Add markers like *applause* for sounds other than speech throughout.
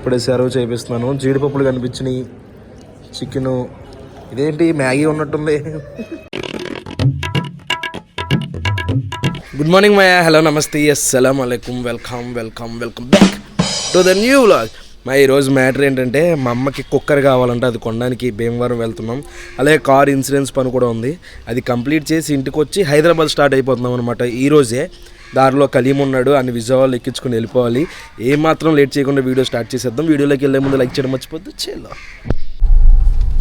ఇప్పుడే సర్వ్ చేపిస్తున్నాను. జీడిపప్పులు కనిపించినాయి. చికెను ఇదేంటి? మ్యాగీ ఉన్నట్టుంది. గుడ్ మార్నింగ్ మయా హలో నమస్తే అస్సలం అలైకుం welcome welcome welcome back to the new vlog మా ఈరోజు మ్యాటర్ ఏంటంటే మా అమ్మకి కుక్కర్ కావాలంటే అది కొనడానికి భీమవరం వెళ్తున్నాం. అలాగే కార్ ఇన్సూరెన్స్ పని కూడా ఉంది. అది కంప్లీట్ చేసి ఇంటికి వచ్చి హైదరాబాద్ స్టార్ట్ అయిపోతున్నాం అనమాట ఈరోజే దారిలో కలీం ఉన్నాడు అన్ని విజయవాడలో ఎక్కించుకుని వెళ్ళిపోవాలి. ఏమాత్రం లేట్ చేయకుండా వీడియో స్టార్ట్ చేసేద్దాం. వీడియోలోకి వెళ్ళే ముందు లైక్ చేయడం మర్చిపోద్దు. చేలో.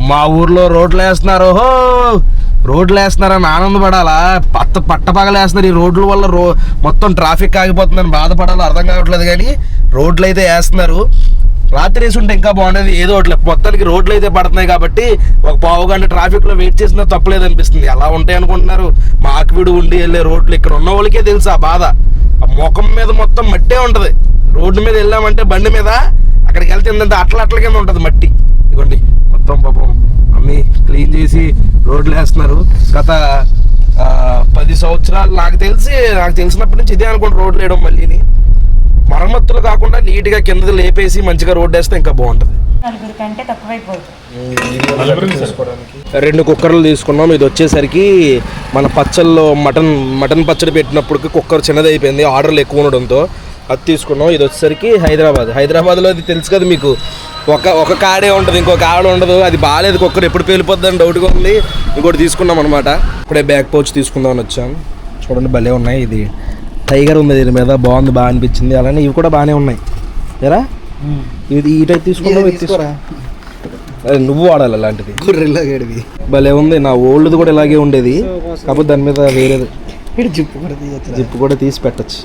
మా ఊర్లో రోడ్లు వేస్తున్నారు. హో రోడ్లు వేస్తున్నారని ఆనందపడాలా? పత్త పట్టపగలు వేస్తున్నారు. ఈ రోడ్ల వల్ల రో మొత్తం ట్రాఫిక్ ఆగిపోతుందని బాధపడాలో అర్థం కావట్లేదు కానీ రోడ్లు అయితే వేస్తున్నారు. రాత్రి వేసి ఉంటే ఇంకా బాగుండేది. ఏదో ఒకటి మొత్తానికి రోడ్లు అయితే పడుతున్నాయి కాబట్టి ఒక పావు గంట ట్రాఫిక్లో వెయిట్ చేసినా తప్పలేదు అనిపిస్తుంది ఎలా ఉంటాయి అనుకుంటున్నారు? మాకివిడు ఉండి వెళ్ళే రోడ్లు ఇక్కడ ఉన్న వాళ్ళకే తెలుసు ఆ బాధ. ఆ ముఖం మీద మొత్తం మట్టే ఉంటది. రోడ్డు మీద వెళ్ళామంటే బండి మీద అక్కడికి వెళ్తే ఏంటంటే అట్ల అట్ల కింద ఉంటది మట్టి. ఇదిగోండి మొత్తం పాపం అమ్మి క్లీన్ చేసి రోడ్లు వేస్తున్నారు. గత పది సంవత్సరాలు నాకు తెలిసి నాకు తెలిసినప్పటి నుంచి ఇదే అనుకోండి రోడ్లు వేయడం మళ్ళీని. మరమ్మతులు కాకుండా నీట్గా కింద లేపేసి మంచిగా రోడ్డు వేస్తే ఇంకా బాగుంటుంది. రెండు కుక్కర్లు తీసుకున్నాం. ఇది వచ్చేసరికి మన పచ్చల్లో మటన్ మటన్ పచ్చడి పెట్టినప్పుడు కుక్కర్ చిన్నది అయిపోయింది. ఆర్డర్లు ఎక్కువ ఉండడంతో అది తీసుకున్నాం. ఇది వచ్చేసరికి హైదరాబాద్. హైదరాబాద్లో అది తెలుసు కదా మీకు. ఒక ఒక కాడే ఉంటుంది ఇంకొక ఆడ ఉండదు. అది బాగాలేదు కుక్కర్ ఎప్పుడు పేలిపోద్దని డౌట్గా ఉంది. ఇంకోటి తీసుకున్నాం అనమాట ఇప్పుడే బ్యాక్ పౌచ్ తీసుకుందామని వచ్చాం. చూడండి భలే ఉన్నాయి. ఇది టైగర్ ఉంది దీని మీద బాగుంది బాగా అనిపించింది అలానే ఇవి కూడా బాగానే ఉన్నాయి. ఎరా? ఇది ఈ టైప్ తీసుకున్నావు ఇది తీసుకోరా? అదే నువ్వు వాడాలి అలాంటిది. భలే ఉంది నా ఓల్డ్ది కూడా ఇలాగే ఉండేది. కాకపోతే దాని మీద వేరేది. జిప్పు కూడా తీయచ్చు జిప్ కూడా తీసి పెట్టచ్చు.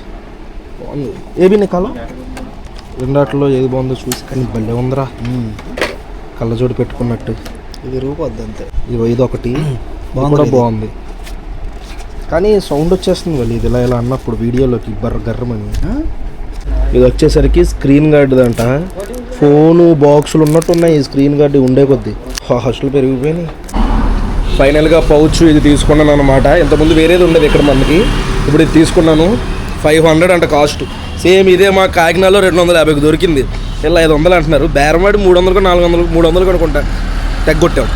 బాగుంది. ఏబి నీ కలం రెండాట్లో ఏది బాగుందో చూసి కానీ భలే ఉందిరా. కళ్ళజోడు పెట్టుకున్నట్టు. ఇది రూపొద్దు అంతే. ఇది ఒకటి కూడా. బాగుంది. కానీ సౌండ్ వచ్చేస్తుంది వాళ్ళు ఇది ఇలా ఇలా అన్నప్పుడు వీడియోలోకి బర్ర గర్రమని. ఇది వచ్చేసరికి స్క్రీన్ గార్డ్ అంట ఫోను బాక్సులు ఉన్నట్టు ఉన్నాయి ఈ స్క్రీన్ గార్డ్ ఉండే కొద్దీ. హాస్టల్ పెరిగిపోయినాయి. ఫైనల్గా పౌచ్ ఇది తీసుకున్నాను అనమాట ఇంతకుముందు వేరేది ఉండేది ఇక్కడ మనకి. ఇప్పుడు ఇది తీసుకున్నాను. ఫైవ్ హండ్రెడ్ అంట కాస్ట్ సేమ్ ఇదే మా కాకినాడలో రెండు వందల యాభైకి దొరికింది. ఇలా ఐదు వందలు అంటున్నారు. బేరమాడి మూడు వందలకు నాలుగు వందలు మూడు వందలు అనుకుంటా. తెగ్గొట్టాం.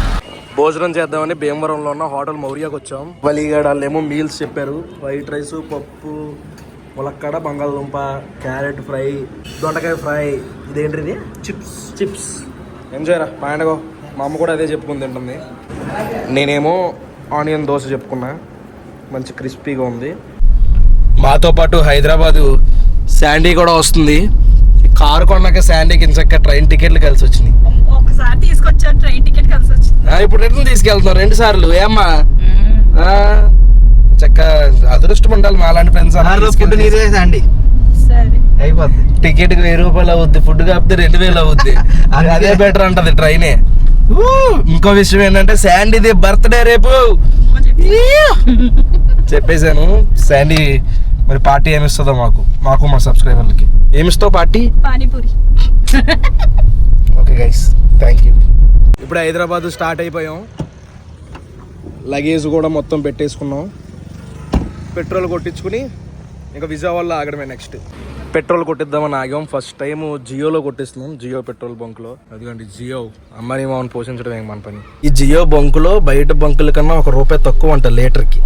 భోజనం చేద్దామని భీమవరంలో ఉన్న హోటల్ మౌర్యాకి వచ్చాం. వలీగాడ వాళ్ళేమో మీల్స్ చెప్పారు. వైట్ రైస్ పప్పు ములక్కడ బంగాళదుంప క్యారెట్ ఫ్రై దొండకాయ ఫ్రై. ఇదేంటిది? చిప్స్. చిప్స్. ఎంజాయ్ రా పాండగో మా అమ్మ కూడా అదే చెప్పుకుని తింటుంది. నేనేమో ఆనియన్ దోశ చెప్పుకున్నా. మంచి క్రిస్పీగా ఉంది. మాతో పాటు హైదరాబాదు శాండీ కూడా వస్తుంది. కారు కొన్నాక శాండీకి ఇంచక్క ట్రైన్ టికెట్లు కలిసి వచ్చినాయి. ఒకసారి తీసుకొచ్చారు ట్రైన్ టికెట్ కలిసి వచ్చింది ఆ, ఇప్పుడు రిటర్న్ తీసుకెళ్తున్నాం రెండు సార్లు. ఏమ్మా? చక్క అదృష్టం ఉండాలి మా అలాంటి ఫ్రెండ్స్ ఫుడ్ నీదే అండి. సరే. అయిపోద్ది. టికెట్కి వెయ్యి రూపాయలు అవుద్ది ఫుడ్ కాకపోతే రెండు వేలు అవుద్ది. అదే బెటర్ అంటది ట్రైనే ఇంకో విషయం ఏంటంటే శాండీది బర్త్డే రేపు. చెప్పేశాను. శాండీ మరి పార్టీ ఏమిస్తుందో మాకు. మాకు మా సబ్స్క్రైబర్లకి ఏమిస్తావు party? Panipuri. Okay guys thank you ఇప్పుడు హైదరాబాద్ స్టార్ట్ అయిపోయాం. లగేజ్ కూడా మొత్తం పెట్టేసుకున్నాం. పెట్రోల్ కొట్టించుకుని ఇంకా విజయవాడలో ఆగడమే నెక్స్ట్ పెట్రోల్ కొట్టిద్దామని ఆగాం. ఫస్ట్ టైం జియోలో కొట్టిస్తున్నాం జియో పెట్రోల్ బంక్లో. అదిగోండి జియో. అమ్మని మామని పోషించడం మన పని. ఈ జియో బంకులో బయట బంకుల కన్నా ఒక రూపాయి తక్కువ అంట లీటర్కి.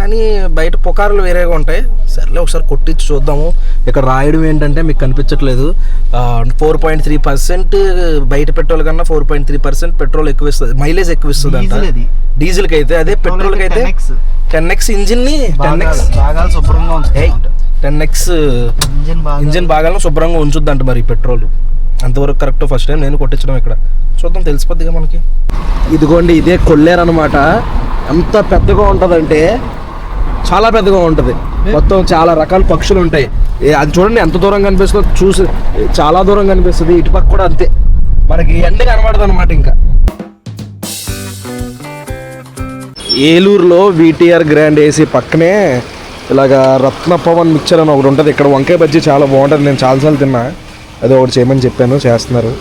కానీ బయట పుకార్లు వేరేగా ఉంటాయి. సర్లే ఒకసారి కొట్టించి చూద్దాము. ఇక్కడ రాయడం ఏంటంటే మీకు కనిపించట్లేదు. ఫోర్ పాయింట్ త్రీ పర్సెంట్ బయట పెట్రోల్ కన్నా four point three percent petrol ఎక్కువ ఇస్తుంది మైలేజ్ ఎక్కువ ఇస్తుంది అంట. డీజిల్కి అయితే అదే పెట్రోల్కి అయితే 10x. టెన్ ఎక్స్ ఇంజిన్ని టెన్ ఎక్స్ భాగాలు శుభ్రంగా టెన్ ఎక్స్ ఇంజిన్ బాగా ఇంజిన్ భాగాలను శుభ్రంగా ఉంచుద్దంట మరి పెట్రోల్. అంతవరకు కరెక్ట్ ఫస్ట్ టైం నేను కొట్టించడం ఇక్కడ. చూద్దాం తెలిసిపోద్దిగా మనకి. ఇదిగోండి ఇదే కొల్లేరు అనమాట ఎంత పెద్దగా ఉంటుందంటే చాలా పెద్దగా ఉంటుంది. మొత్తం చాలా రకాల పక్షులు ఉంటాయి. అది చూడండి ఎంత దూరం కనిపిస్తుందో చూసి చాలా దూరం కనిపిస్తుంది. ఇటుపక్క కూడా అంతే. మనకి ఎండ కనబడదు అనమాట ఇంకా. ఏలూరులో విటిఆర్ గ్రాండ్ ఏసీ పక్కనే ఇలాగా రత్న పవన్ మిక్చర్ అని ఒకటి ఉంటుంది. ఇక్కడ వంకాయ బజ్జీ చాలా బాగుంటుంది. నేను చాలాసార్లు తిన్నా. అది ఒకటి చేయమని చెప్పాను చేస్తున్నారు.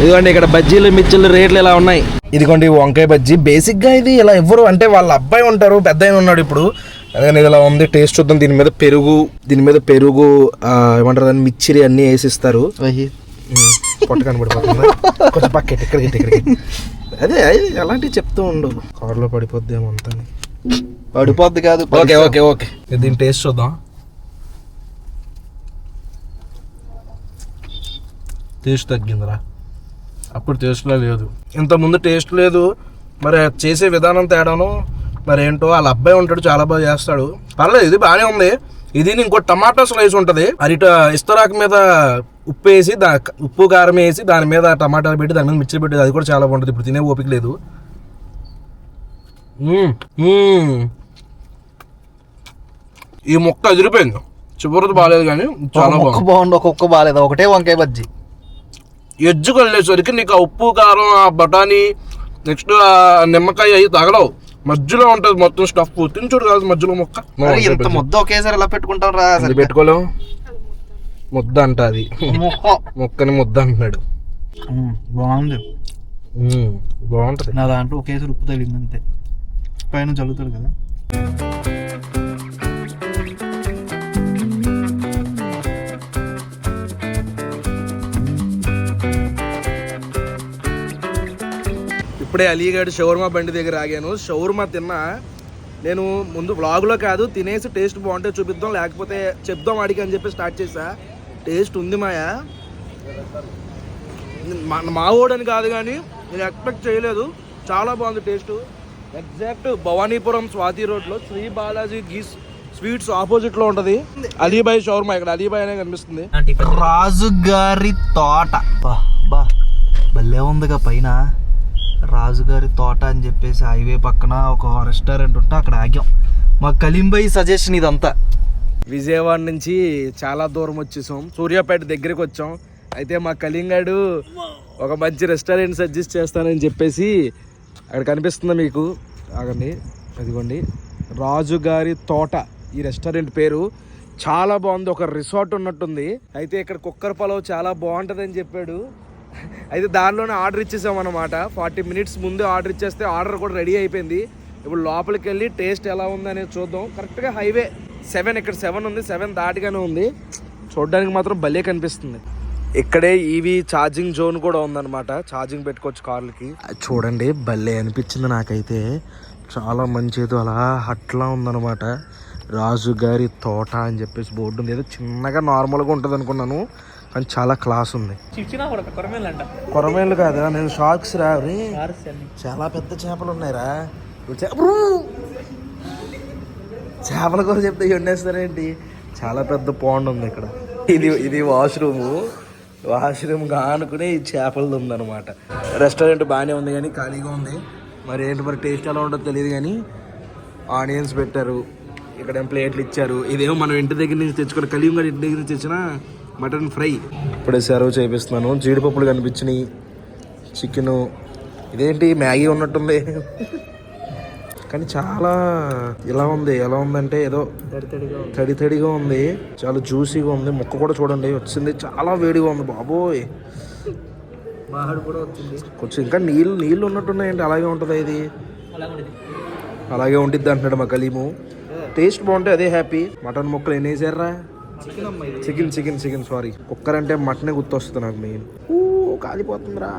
ఇదిగోండి ఇక్కడ బజ్జీలు మిర్చిలు రేట్లు ఇలా ఉన్నాయి? ఇదిగోండి వంకాయ బజ్జీ. బేసిక్గా ఇది ఇలా ఎవ్వరు అంటే వాళ్ళ అబ్బాయి ఉంటారు పెద్ద ఉన్నాడు ఇప్పుడు. అందుకని ఇలా ఉంది. టేస్ట్ చూద్దాం. దీని మీద పెరుగు దీని మీద పెరుగు ఏమంటారు దాన్ని? మిచ్చిరి అన్నీ వేసిస్తారు. పొట్ట కనబడిపోతుంది. కొంచెం పక్కెట్ ఇక్కడికి ఇక్కడికి అదే అదే అలాంటివి చెప్తూ ఉండు. కారులో పడిపోద్దేమో అంతా పడిపోద్ది కాదు ఓకే ఓకే ఓకే. దీని టేస్ట్ చూద్దాం. టేస్ట్ తగ్గిందిరా. అప్పుడు టేస్ట్లో లేదు. ఇంత ముందు టేస్ట్ లేదు. మరి చేసే విధానం తేడాను మరి ఏంటో వాళ్ళ అబ్బాయి ఉంటాడు చాలా బాగా చేస్తాడు. పర్లేదు ఇది బాగానే ఉంది. ఇది ఇంకో టమాటా స్లైస్ ఉంటుంది. అరిట ఇస్తరాకు మీద ఉప్పు వేసి దా ఉప్పు కారం వేసి దాని మీద టమాటాలు పెట్టి దాని మీద మిర్చి పెట్టి అది కూడా చాలా బాగుంటుంది. ఇప్పుడు తినే ఓపిక లేదు. ఈ మొక్క అదిరిపోయింది. చివరిది బాగాలేదు కానీ చాలా బాగుంది. ఒక్కొక్క బాగాలేదు ఒకటే వంకాయ బజ్జి. ఎజ్జు వెళ్ళేసరికి నీకు ఆ ఉప్పు కారం ఆ బఠానీ నెక్స్ట్ ఆ నిమ్మకాయ అవి తగలవు. మధ్యలో ఉంటుంది మొత్తం స్టఫ్ తినచుడు కాదు మధ్యలో మొక్క. ఇంత ముద్ద ఒకేసారి ఎలా పెట్టుకుంటాం రా అది పెట్టుకోలేం ముద్ద అంట అది. మొక్కని ముద్ద అంటున్నాడు. బాగుంది. బాగుంటది. నా దాంట్లో ఒకేసారి ఉప్పు తగిలింది అంతే. పైన చల్లుతాడు కదా. ఇప్పుడే అలీగఢ్ షవర్మా బండి దగ్గర ఆగాను. షవర్మా తిన్నా. నేను ముందు బ్లాగ్లో కాదు తినేసి టేస్ట్ బాగుంటే చూపిద్దాం లేకపోతే చెప్దాం అడిగి అని చెప్పి స్టార్ట్ చేసా టేస్ట్ ఉంది మాయా. మా మా ఓడని కాదు కానీ నేను ఎక్స్పెక్ట్ చేయలేదు. చాలా బాగుంది టేస్ట్ ఎగ్జాక్ట్ భవానీపురం స్వాతి రోడ్లో శ్రీ బాలాజీ గీస్ స్వీట్స్ ఆపోజిట్లో ఉంటుంది. అలీబాయ్ షవర్మా ఇక్కడ అలీబాయ్ అనే కనిపిస్తుంది. రాజు గారి తోట. బా బా. భలే ఉందిగా పైన. రాజుగారి తోట అని చెప్పేసి హైవే పక్కన ఒక రెస్టారెంట్ ఉంటే అక్కడ ఆగాం. మా కలీంబాయి సజెషన్ ఇదంతా. విజయవాడ నుంచి చాలా దూరం వచ్చేసాం. సూర్యాపేట దగ్గరికి వచ్చాం. అయితే మా కలింగాడు ఒక మంచి రెస్టారెంట్ సజెస్ట్ చేస్తానని చెప్పేసి అక్కడ కనిపిస్తుంది మీకు. ఆగండి అదిగోండి. రాజుగారి తోట ఈ రెస్టారెంట్ పేరు చాలా బాగుంది. ఒక రిసార్ట్ ఉన్నట్టుంది. అయితే ఇక్కడ కుక్కర్ పొలవ్ చాలా బాగుంటుందని చెప్పాడు. అయితే దానిలోనే ఆర్డర్ ఇచ్చేసాం అనమాట ఫార్టీ మినిట్స్ ముందే ఆర్డర్ ఇచ్చేస్తే ఆర్డర్ కూడా రెడీ అయిపోయింది. ఇప్పుడు లోపలికి వెళ్ళి టేస్ట్ ఎలా ఉందనేది చూద్దాం. కరెక్ట్గా హైవే సెవెన్ ఇక్కడ సెవెన్ ఉంది సెవెన్ దాటిగానే ఉంది. చూడడానికి మాత్రం భలే కనిపిస్తుంది. ఇక్కడే ఈవీ ఛార్జింగ్ జోన్ కూడా ఉందన్నమాట. ఛార్జింగ్ పెట్టుకోవచ్చు కార్లకి. అది చూడండి భలే అనిపించింది నాకైతే. చాలా మంచిది అలా హట్లా ఉందన్నమాట. రాజుగారి తోట అని చెప్పేసి బోర్డు ఉంది. ఏదో చిన్నగా నార్మల్గా ఉంటుంది అనుకున్నాను కానీ చాలా క్లాస్ ఉంది. కొరమేళ్ళు కాదా నేను షార్క్స్ రా చాలా పెద్ద చేపలు ఉన్నాయిరా! చేపల కూర చెప్తే వండేస్తారేంటి? చాలా పెద్ద పాండ్ ఉంది ఇక్కడ. ఇది ఇది వాష్రూమ్ వాష్రూమ్ కానుకునే ఈ చేపలది ఉందన్నమాట. రెస్టారెంట్ బాగానే ఉంది కానీ ఖాళీగా ఉంది. మరి ఏంటి మరి టేస్ట్ ఎలా ఉంటుందో తెలియదు కానీ ఆనియన్స్ పెట్టారు. ఇక్కడ ఏం ప్లేట్లు ఇచ్చారు. ఇదేమో మనం ఇంటి దగ్గర నుంచి తెచ్చుకున్న కలింగడ్ ఇంటి దగ్గర నుంచి తెచ్చిన మటన్ ఫ్రై. ఇప్పుడే సర్వ్ చేపిస్తున్నాను. జీడిపప్పులు కనిపించినాయి. చికెను. ఇదేంటి? మ్యాగీ ఉన్నట్టుంది. కానీ చాలా ఇలా ఉంది. ఎలా ఉందంటే ఏదో తడి తడిగా ఉంది. చాలా జ్యూసీగా ఉంది. ముక్క కూడా చూడండి. వచ్చింది. చాలా వేడిగా ఉంది. బాబోయ్. కొంచెం ఇంకా నీళ్ళు నీళ్ళు ఉన్నట్టున్నాయండి. అలాగే ఉంటుందా ఇది? అలాగే ఉంటుంది అంటున్నాడు మా కలీము టేస్ట్ బాగుంటే అదే హ్యాపీ. మటన్ ముక్కలు ఎన్ని వేసారా chicken chicken chicken sorry cooker అంటే మటనే గుర్తొస్తుంది నాకు మెయిన్. కాలిపోతుందిరా.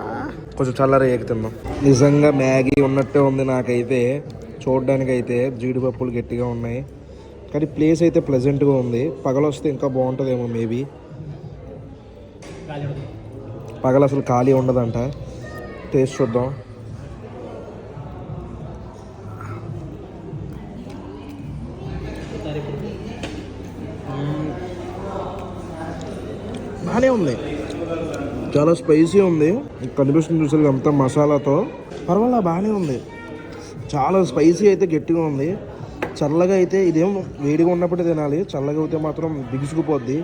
కొంచెం చల్లర ఏకి తిందాం. నిజంగా మ్యాగీ ఉన్నట్టే ఉంది నాకైతే. చూడడానికి అయితే జీడిపప్పులు గట్టిగా ఉన్నాయి. కానీ ప్లేస్ అయితే ప్లెజెంట్గా ఉంది. పగలొస్తే ఇంకా బాగుంటుందేమో మేబీ. పగలు అసలు ఖాళీ ఉండదంట. టేస్ట్ చూద్దాం. బాగానే ఉంది. చాలా స్పైసీ ఉంది. కనిపిస్తుంది చూసారు అంతా మసాలాతో. పర్వాలా బాగానే ఉంది. చాలా స్పైసీ అయితే గట్టిగా ఉంది. చల్లగా అయితే ఇదేం వేడిగా ఉన్నప్పుడే తినాలి. చల్లగా అయితే మాత్రం బిగుసుకుపోద్ది.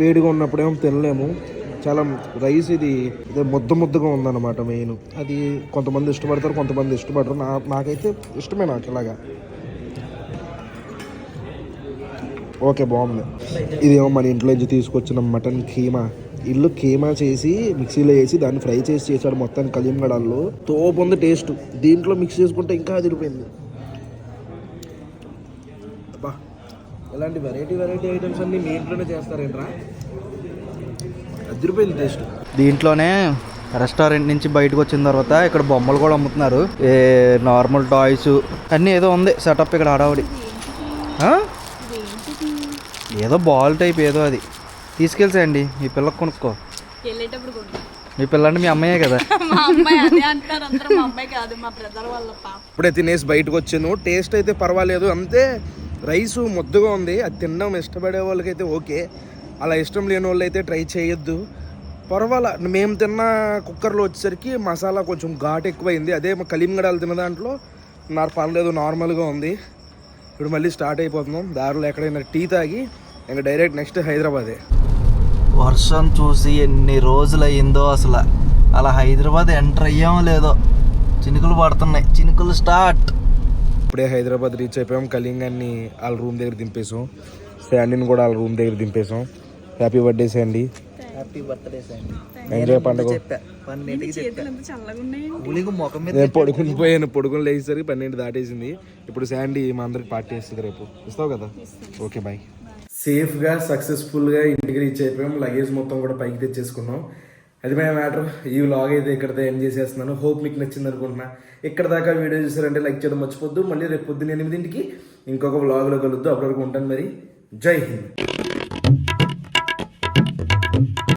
వేడిగా ఉన్నప్పుడేమో తినలేము. చాలా రైస్ ఇది ఇదే ముద్ద ముద్దగా ఉందన్నమాట మెయిన్ అది కొంతమంది ఇష్టపడతారు కొంతమంది ఇష్టపడరు. నా నాకైతే ఇష్టమే నాకు ఇలాగా. ఓకే బాగుంది. ఇదేమో మన ఇంట్లో నుంచి తీసుకొచ్చిన మటన్ కీమా. ఇల్లు కీమా చేసి మిక్సీలో వేసి దాన్ని ఫ్రై చేసి చేశాడు మొత్తాన్ని కలింగడాల్లో తోపు ఉంది టేస్ట్. దీంట్లో మిక్స్ చేసుకుంటే ఇంకా అదిరిపోయింది. అబ్బా ఇలాంటి వెరైటీ వెరైటీ ఐటమ్స్ అన్ని మీ ఇంట్లోనే చేస్తారేంట్రా? అదిరిపోయింది టేస్ట్. దీంట్లోనే రెస్టారెంట్ నుంచి బయటకు వచ్చిన తర్వాత ఇక్కడ బొమ్మలు కూడా అమ్ముతున్నారు. ఏ నార్మల్ టాయ్స్ అన్నీ ఏదో ఉంది. సెటప్ ఇక్కడ హడావుడి. ఏదో బాల్ టైప్ ఏదో అది. తీసుకెళ్తాయండి మీ పిల్లకి కొనుక్కో. మీ పిల్ల అంటే మీ అమ్మయ్యే కదా. *laughs* మా అమ్మాయి కాదు ఇప్పుడే తినేసి బయటకు వచ్చాను. టేస్ట్ అయితే పర్వాలేదు. అంతే రైస్ ముద్దగా ఉంది. అది తినడం ఇష్టపడే వాళ్ళకైతే ఓకే. అలా ఇష్టం లేని వాళ్ళు అయితే ట్రై చేయొద్దు. పర్వాలా మేము తిన్న కుక్కర్లో వచ్చేసరికి మసాలా కొంచెం ఘాట్ ఎక్కువైంది. అదే మా కలీంగడాలు తిన్న దాంట్లో నాకు పర్లేదు నార్మల్గా ఉంది. ఇప్పుడు మళ్ళీ స్టార్ట్ అయిపోతున్నాం. దారిలో ఎక్కడైనా టీ తాగి ఇంకా డైరెక్ట్ నెక్స్ట్ హైదరాబాదే. వర్షం చూసి ఎన్ని రోజులు అయిందో అసలు. అలా హైదరాబాద్ ఎంటర్ అయ్యామో లేదో. చినుకులు పడుతున్నాయి. చినుకులు స్టార్ట్. ఇప్పుడే హైదరాబాద్ రీచ్ అయిపోయాం. కళింగాన్ని వాళ్ళ రూమ్ దగ్గర దింపేసాం శాండీని కూడా వాళ్ళ రూమ్ దగ్గర దింపేసాం happy birthday Sandy. Happy birthday enjoy పండుగ. నేను పడుకుని పోయాను. పడుకుని లేచేసరికి పన్నెండు దాటేసింది. ఇప్పుడు శాండీ మా అందరికి పార్టీ ఇస్తుంది రేపు. ఇస్తావు కదా? ఓకే బాయ్ సేఫ్గా సక్సెస్ఫుల్గా ఇంటికి రీచ్ అయిపోయాం. లగేజ్ మొత్తం కూడా పైకి తెచ్చేసుకున్నాం. అది మై మ్యాటర్. ఈ వ్లాగ్ అయితే ఇక్కడతో ఎండ్ చేసేస్తున్నాను. హోప్ మీకు నచ్చింది అనుకుంటున్నా. ఇక్కడ దాకా వీడియో చూసారంటే లైక్ చేయడం మర్చిపోద్దు. మళ్ళీ రేపు పొద్దున్న ఎనిమిదింటికి ఇంకొక వ్లాగ్లో కలుద్దు. అప్పటివరకు ఉంటాను మరి. జై హింద్.